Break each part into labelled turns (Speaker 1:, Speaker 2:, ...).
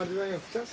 Speaker 1: Merdiven yapacağız.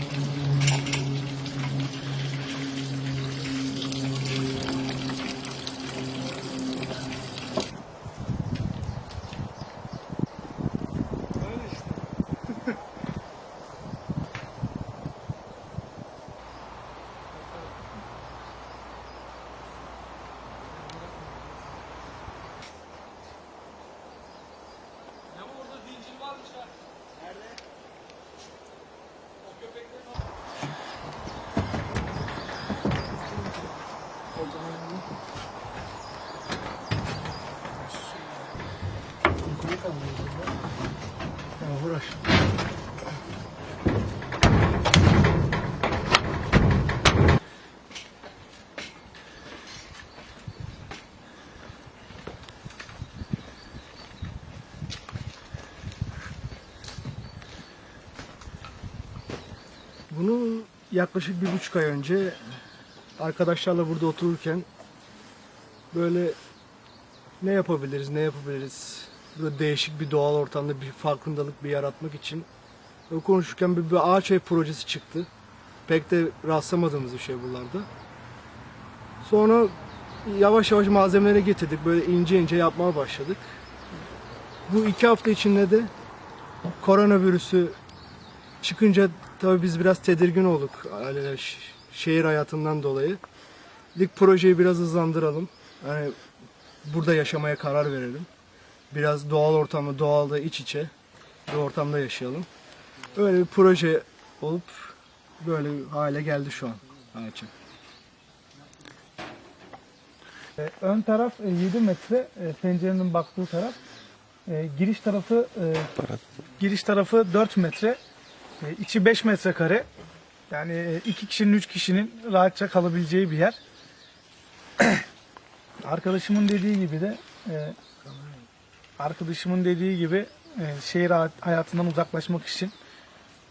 Speaker 2: Thank you.
Speaker 1: Ya uğraş. Bunu yaklaşık bir buçuk ay önce arkadaşlarla burada otururken böyle ne yapabiliriz, ne yapabiliriz? Böyle değişik bir doğal ortamda bir farkındalık bir yaratmak için böyle konuşurken bir, bir ağaç ev projesi çıktı. Pek de rastlamadığımız bir şey buralarda. Sonra yavaş yavaş malzemeleri getirdik. Böyle ince ince yapmaya başladık. Bu iki hafta içinde de koronavirüsü çıkınca tabii biz biraz tedirgin olduk. Ş- şehir hayatından dolayı. Dedik projeyi biraz hızlandıralım. Yani burada yaşamaya karar verelim. Biraz doğal ortamda, doğalda iç içe bir ortamda yaşayalım. Öyle bir proje olup böyle bir hale geldi şu an ağaçın.
Speaker 3: Ee, Ön taraf e, 7 metre, e, pencerenin baktığı taraf. E, Giriş tarafı e, giriş tarafı 4 metre, e, içi 5 metrekare. Yani e, iki kişinin, üç kişinin rahatça kalabileceği bir yer. Arkadaşımın dediği gibi de e, arkadaşımın dediği gibi e, şehir hayat- hayatından uzaklaşmak için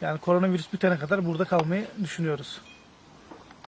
Speaker 3: yani koronavirüs bitene kadar burada kalmayı düşünüyoruz.